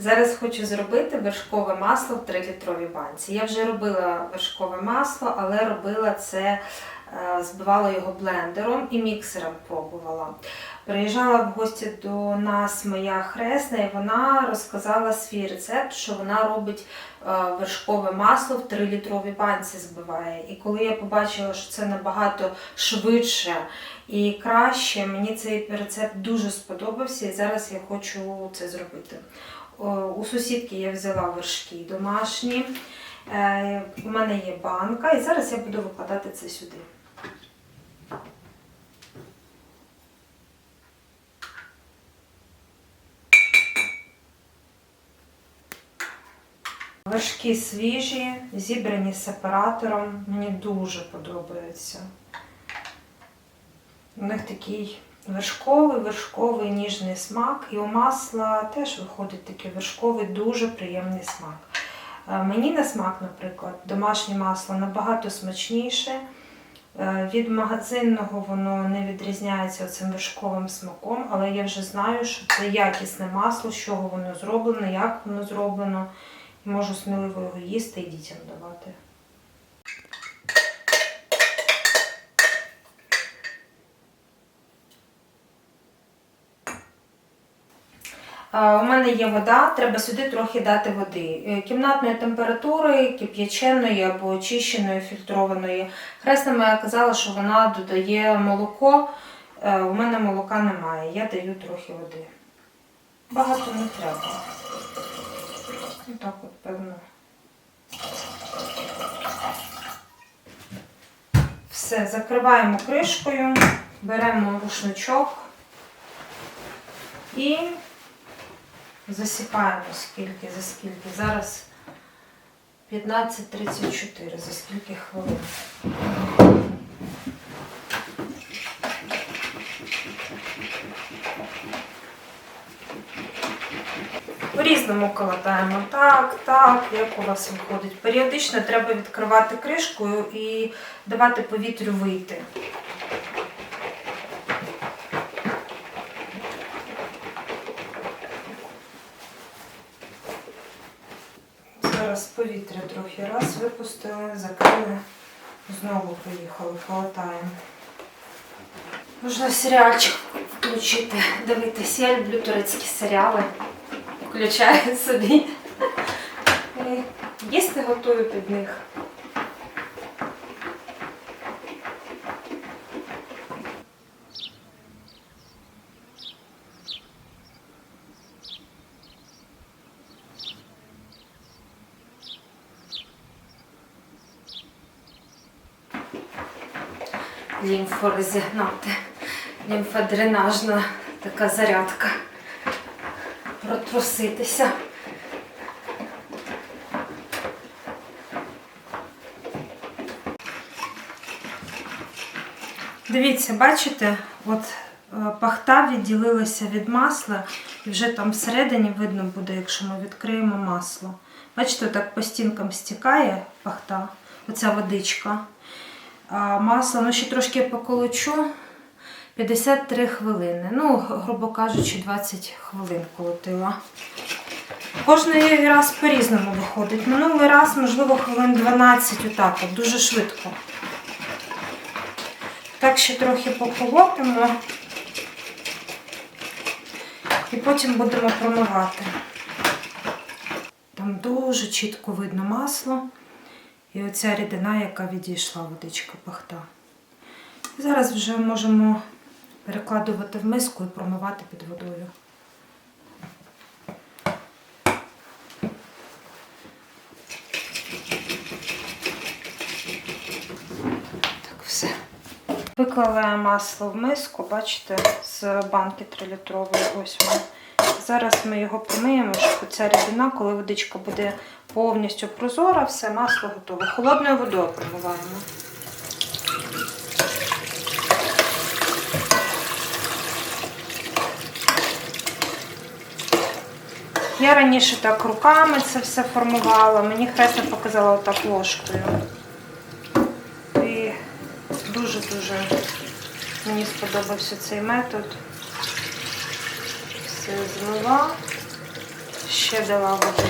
Зараз хочу зробити вершкове масло в 3-літровій банці. Я вже робила вершкове масло, але робила це, е, збивала його блендером і міксером пробувала. Приїжджала в гості до нас моя хресна, і вона розказала свій рецепт, що вона робить е, вершкове масло в 3-літровій банці збиває. І коли я побачила, що це набагато швидше і краще, мені цей рецепт дуже сподобався, і зараз я хочу це зробити. У сусідки я взяла вершки домашні. Е, У мене є банка, і зараз я буду викладати це сюди. Вершки свіжі, зібрані сепаратором. Мені дуже подобається. У них такий вершковий, вершковий ніжний смак. І у масла теж виходить такий вершковий, дуже приємний смак. Е, Мені на смак, наприклад, домашнє масло набагато смачніше. Е, Від магазинного воно не відрізняється цим вершковим смаком, але я вже знаю, що це якісне масло, з чого воно зроблено, як воно зроблено. І можу сміливо його їсти і дітям давати. У мене є вода, треба сюди трохи дати води. Е, Кімнатної температури, кип'яченої або очищеної, фільтрованої. Хресна моя казала, що вона додає молоко. Е, У мене молока немає, я даю трохи води. Багато не треба. Ну так от, певно. Все, закриваємо кришкою, беремо рушничок і засипаємо скільки, за скільки. Зараз 15.34, за скільки хвилин. По-різному колотаємо. Так, так, як у вас виходить. Періодично треба відкривати кришку і давати повітрю вийти. Зараз повітря трохи раз випустили, закрили, знову поїхали, полатаємо. Можна серіальчик включити, дивитись. Я люблю турецькі серіали. Включаю собі. І їсти готую під них. Лімфу розігнати. Лімфодренажна така зарядка. Протруситися. Дивіться, бачите, от е, пахта відділилася від масла, і вже там всередині видно буде, якщо ми відкриємо масло. Бачите, так по стінкам стікає пахта, оця водичка. Масло, ну ще трошки поколочу. 53 хвилини. Ну, грубо кажучи, 20 хвилин колотила. Кожний раз по-різному виходить. Минулий раз, можливо, хвилин 12, отак, от, дуже швидко. Так ще трохи поколотимо. І потім будемо промивати. Там дуже чітко видно масло. І оця рідина, яка відійшла, водичка пахта. Зараз вже можемо перекладувати в миску і промивати під водою. Так, все. Виклала масло в миску, бачите, з банки 3-літрової. Ось воно. Зараз ми його промиємо, щоб ця рідина, коли водичка буде повністю прозора, все масло готове. Холодною водою промиваємо. Я раніше так руками це все формувала. Мені хресна показала отак ложкою. І дуже-дуже мені сподобався цей метод. Все змила. Ще дала води.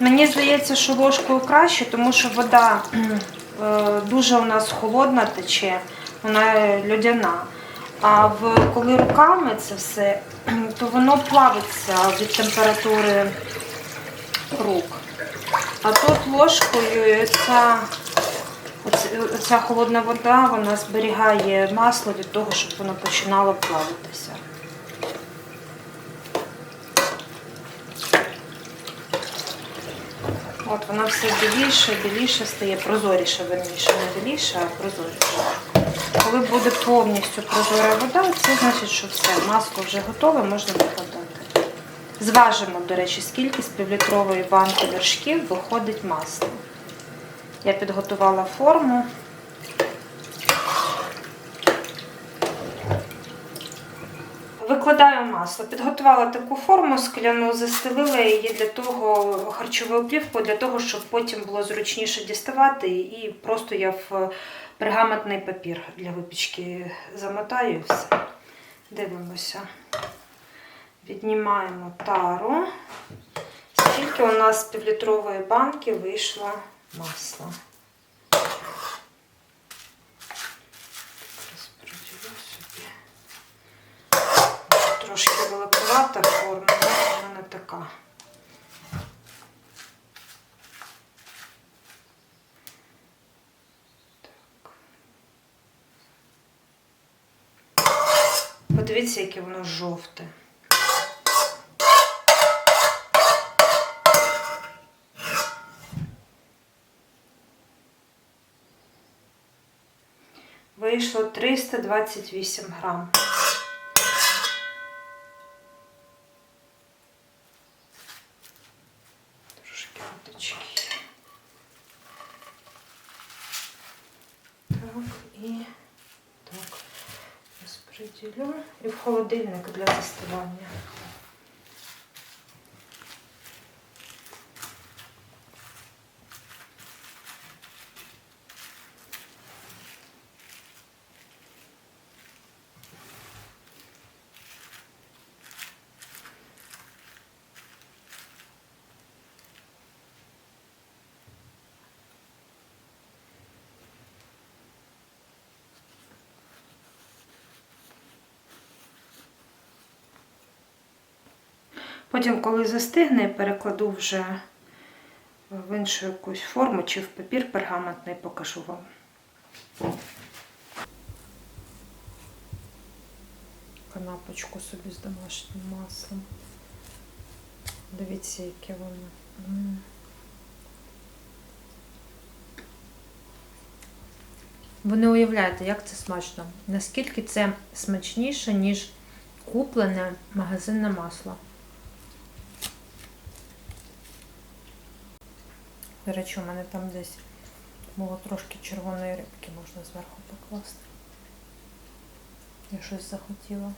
Мені здається, що ложкою краще, тому що вода е, дуже у нас холодна тече, вона льодяна. А в, коли руками це все, то воно плавиться від температури рук. А тут ложкою ця, ця холодна вода вона зберігає масло від того, щоб воно починало плавитися. От вона все біліше, біліше стає, прозоріше, верніше, не біліше, а прозоріше. Коли буде повністю прозора вода, це значить, що все, масло вже готове, можна викладати. Зважимо, до речі, скільки з півлітрової банки вершків виходить масло. Я підготувала форму. Викладаю масло. Підготувала таку форму скляну, застелила її для того харчовою плівкою, для того, щоб потім було зручніше діставати. І просто я в пергаментний папір для випічки замотаю і все. Дивимося. Віднімаємо тару. Скільки у нас півлітрової банки вийшло масла. Розподілю собі. Трошки великовата форма, але в мене така. Подивіться, яке воно жовте. Вийшло 328 грам. Трошки водички. Так, і так розподілю. І в холодильник для застивання. Потім, коли застигне, перекладу вже в іншу якусь форму чи в папір пергаментний покажу вам. Канапочку собі з домашнім маслом. Дивіться, яке воно. Ви не уявляєте, як це смачно. Наскільки це смачніше, ніж куплене магазинне масло. До речі, у мене там десь було трошки червоної рибки, можна зверху покласти. Я щось захотіла.